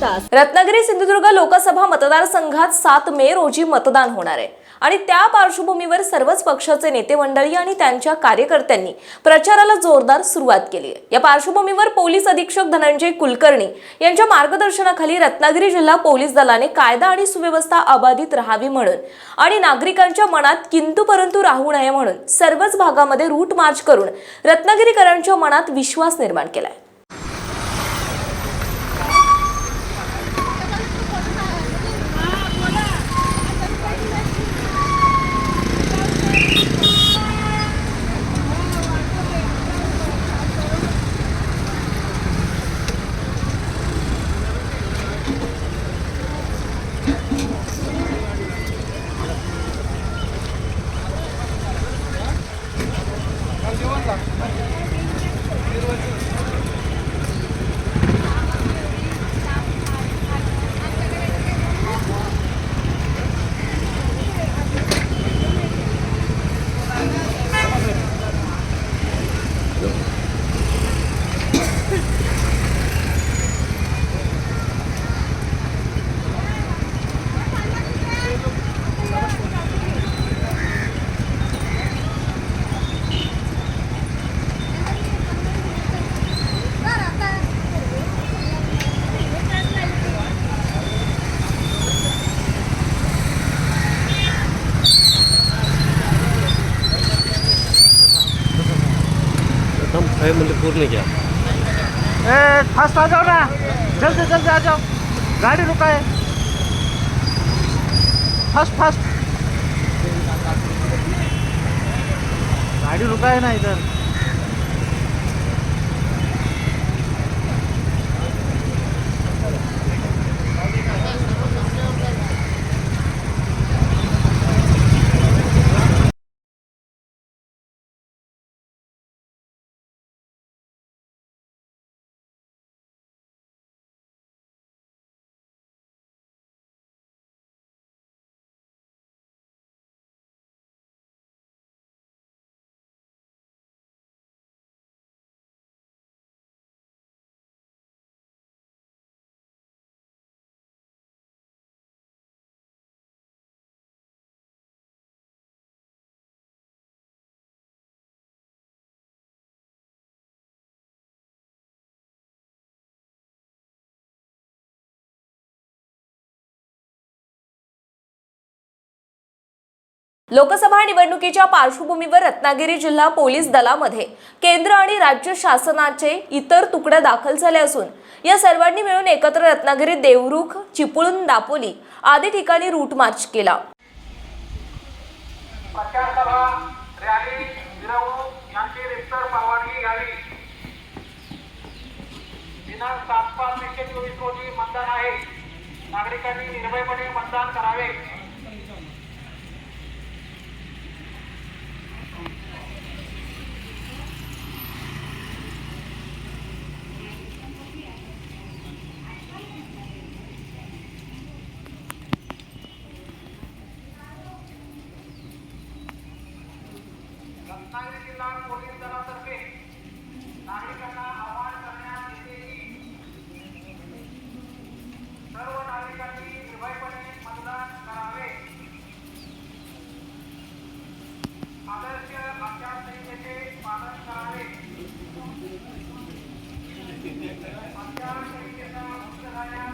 तास. रत्नागिरी सिंधुदुर्ग लोकसभा मतदारसंघात सात मे रोजी मतदान होणार आहे. आणि त्या पार्श्वभूमीवर सर्वच पक्षाचे नेते मंडळी आणि त्यांच्या कार्यकर्त्यांनी प्रचाराला जोरदार सुरुवात केली आहे. या पार्श्वभूमीवर पोलीस अधीक्षक धनंजय कुलकर्णी यांच्या मार्गदर्शनाखाली रत्नागिरी जिल्हा पोलीस दलाने कायदा आणि सुव्यवस्था अबाधित राहावी म्हणून आणि नागरिकांच्या मनात किंतु परंतु राहू नये म्हणून सर्वच भागामध्ये रूट मार्च करून रत्नागिरीकरांच्या मनात विश्वास निर्माण केलाय. दोन लाख एकदम छः मतलब पूर्ण घ्या ए फास्ट आ जाओ ना। जल्दी जल्दी आ जाओ। गाड़ी रुका है फास्ट फास्ट गाड़ी रुका है ना इधर। लोकसभा निवडणुकीच्या पार्श्वभूमीवर रत्नागिरी जिल्हा पोलीस दलामध्ये केंद्र आणि राज्य शासनाचे इतर तुकड्या दाखल झाले असून या सर्वांनी मिळून एकत्र रत्नागिरी देवरुख चिपळूण दापोली आदी ठिकाणी रूट मार्च केला. नागरिकांनी निर्भयपणे मतदान करावे. रत्नागिरी जिल्हा पोलीस दलातर्फे नागरिकांना आवाहन करण्यात येते सर्व नागरिकांनी निर्भयपणे मतदान करावे. आदर्श आचारसंहितेचे पालन करावे. आचारसंहितेचा भंग झाल्यास